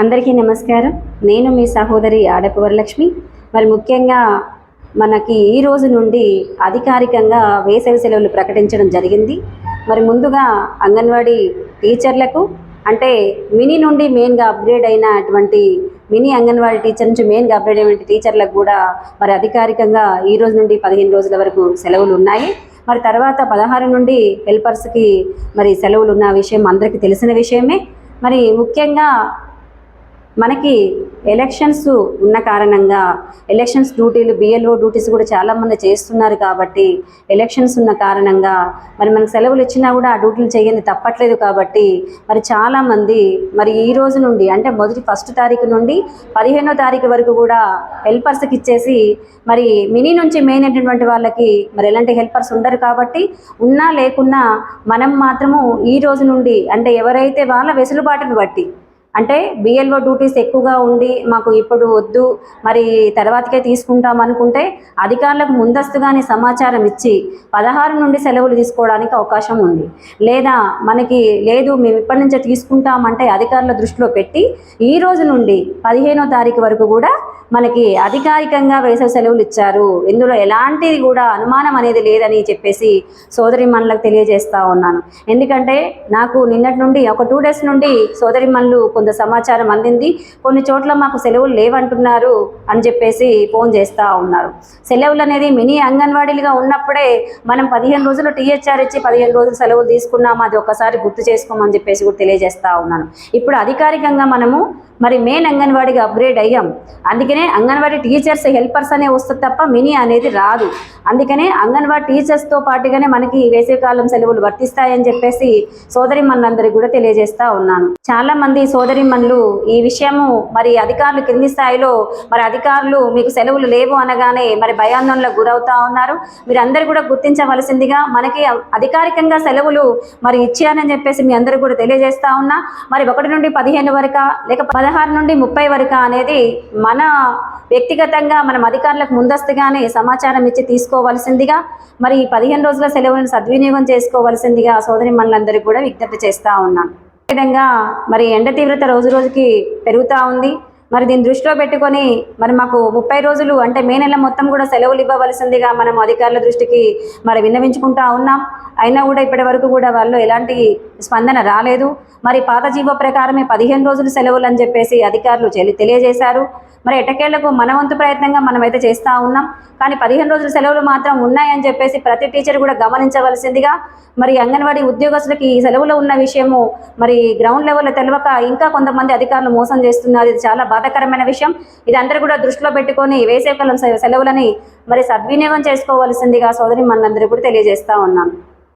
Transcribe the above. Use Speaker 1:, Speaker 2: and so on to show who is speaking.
Speaker 1: అందరికీ నమస్కారం. నేను మీ సహోదరి ఆడపు వరలక్ష్మి. మరి ముఖ్యంగా మనకి ఈ రోజు నుండి అధికారికంగా వేసవి సెలవులు ప్రకటించడం జరిగింది. మరి ముందుగా అంగన్వాడీ టీచర్లకు అంటే మినీ నుండి మెయిన్గా అప్గ్రేడ్ అయినటువంటి మినీ అంగన్వాడీ టీచర్ నుంచి మెయిన్గా అప్గ్రేడ్ అయినటువంటి టీచర్లకు కూడా మరి అధికారికంగా ఈ రోజు నుండి పదిహేను రోజుల వరకు సెలవులు ఉన్నాయి. మరి తర్వాత పదహారు నుండి హెల్పర్స్కి మరి సెలవులు ఉన్న విషయం అందరికీ తెలిసిన విషయమే. మరి ముఖ్యంగా మనకి ఎలక్షన్స్ ఉన్న కారణంగా ఎలక్షన్స్ డ్యూటీలు బిఎల్ఓ డ్యూటీస్ కూడా చాలామంది చేస్తున్నారు కాబట్టి ఎలక్షన్స్ ఉన్న కారణంగా మరి మనకు సెలవులు ఇచ్చినా కూడా ఆ డ్యూటీలు చేయని తప్పట్లేదు కాబట్టి మరి చాలామంది మరి ఈ రోజు నుండి అంటే మొదటి ఫస్ట్ తారీఖు నుండి పదిహేనో తారీఖు వరకు కూడా హెల్పర్స్కి ఇచ్చేసి మరి మినీ నుంచి మెయిన్ అయినటువంటి వాళ్ళకి మరి ఎలాంటి హెల్పర్స్ ఉండరు కాబట్టి ఉన్నా లేకున్నా మనం మాత్రము ఈ రోజు నుండి అంటే ఎవరైతే వాళ్ళ వెసులుబాటును బట్టి అంటే బిఎల్ఓ డ్యూటీస్ ఎక్కువగా ఉండి మాకు ఇప్పుడు వద్దు మరి తర్వాతకే తీసుకుంటాం అనుకుంటే అధికారులకు ముందస్తుగానే సమాచారం ఇచ్చి పదహారు నుండి సెలవులు తీసుకోవడానికి అవకాశం ఉంది. లేదా మనకి లేదు మేము ఇప్పటి నుంచే తీసుకుంటామంటే అధికారుల దృష్టిలో పెట్టి ఈ రోజు నుండి పదిహేనో తారీఖు వరకు కూడా మనకి అధికారికంగా వేసవి సెలవులు ఇచ్చారు. ఇందులో ఎలాంటిది కూడా అనుమానం అనేది లేదని చెప్పేసి సోదరి మనలకు తెలియజేస్తా ఉన్నాను. ఎందుకంటే నాకు నిన్నటి నుండి ఒక టూ డేస్ నుండి సోదరి కొంత సమాచారం అందింది. కొన్ని చోట్ల మాకు సెలవులు లేవంటున్నారు అని చెప్పేసి ఫోన్ చేస్తూ ఉన్నారు. సెలవులు అనేది మినీ అంగన్వాడీలుగా ఉన్నప్పుడే మనం పదిహేను రోజులు టీహెచ్ఆర్ ఇచ్చి పదిహేను రోజులు సెలవులు తీసుకున్నాము అది ఒకసారి గుర్తు చేసుకోమని చెప్పేసి కూడా తెలియజేస్తూ ఉన్నాను. ఇప్పుడు అధికారికంగా మనము మరి మెయిన్ అంగన్వాడీగా అప్గ్రేడ్ అయ్యాం. అందుకనే అంగన్వాడీ టీచర్స్ హెల్పర్స్ అనే వస్తుంది తప్ప మినీ అనేది రాదు. అందుకనే అంగన్వాడీ టీచర్స్తో పాటుగానే మనకి వేసవికాలం సెలవులు వర్తిస్తాయని చెప్పేసి సోదరి మనందరికీ కూడా తెలియజేస్తా ఉన్నాను. చాలా మంది సోదరి మనులు ఈ విషయము మరి అధికారులు కింది స్థాయిలో మరి అధికారులు మీకు సెలవులు లేవు అనగానే మరి భయాందోళనలకు గురవుతా ఉన్నారు. మీరు కూడా గుర్తించవలసిందిగా మనకి అధికారికంగా సెలవులు మరి ఇచ్చారని చెప్పేసి మీ అందరూ కూడా తెలియజేస్తా ఉన్నా. మరి ఒకటి నుండి పదిహేను వరక లేక పదహారు నుండి ముప్పై వరక అనేది మన వ్యక్తిగతంగా మనం అధికారులకు ముందస్తుగానే సమాచారం ఇచ్చి తీసుకోవాల్సిందిగా మరి ఈ పదిహేను రోజుల సెలవులను సద్వినియోగం చేసుకోవాల్సిందిగా సోదరి మనులందరికీ కూడా విజ్ఞప్తి చేస్తూ ఉన్నాను. విధంగా మరి ఎండ తీవ్రత రోజు రోజుకి పెరుగుతూ ఉంది. మరి దీన్ని దృష్టిలో పెట్టుకొని మరి మాకు ముప్పై రోజులు అంటే మే నెల మొత్తం కూడా సెలవులు ఇవ్వవలసిందిగా మనం అధికారుల దృష్టికి మరి విన్నవించుకుంటా ఉన్నాం. అయినా కూడా ఇప్పటి వరకు కూడా వాళ్ళు ఎలాంటి స్పందన రాలేదు. మరి పాత జీవ ప్రకారమే పదిహేను రోజులు సెలవులు అని చెప్పేసి అధికారులు తెలియజేశారు. మరి ఎటకేళ్ళకు మన వంతు ప్రయత్నంగా మనమైతే చేస్తూ ఉన్నాం. కానీ పదిహేను రోజుల సెలవులు మాత్రం ఉన్నాయని చెప్పేసి ప్రతి టీచర్ కూడా గమనించవలసిందిగా మరి అంగన్వాడీ ఉద్యోగస్తులకి ఈ సెలవులో ఉన్న విషయము మరి గ్రౌండ్ లెవెల్లో తెలియక ఇంకా కొంతమంది అధికారులు మోసం చేస్తున్నారు. ఇది చాలా బాధాకరమైన విషయం. ఇది అందరూ కూడా దృష్టిలో పెట్టుకొని వేసవికాలం సెలవులని మరి సద్వినియోగం చేసుకోవాల్సిందిగా సోదరి మనందరూ కూడా తెలియజేస్తా ఉన్నాను.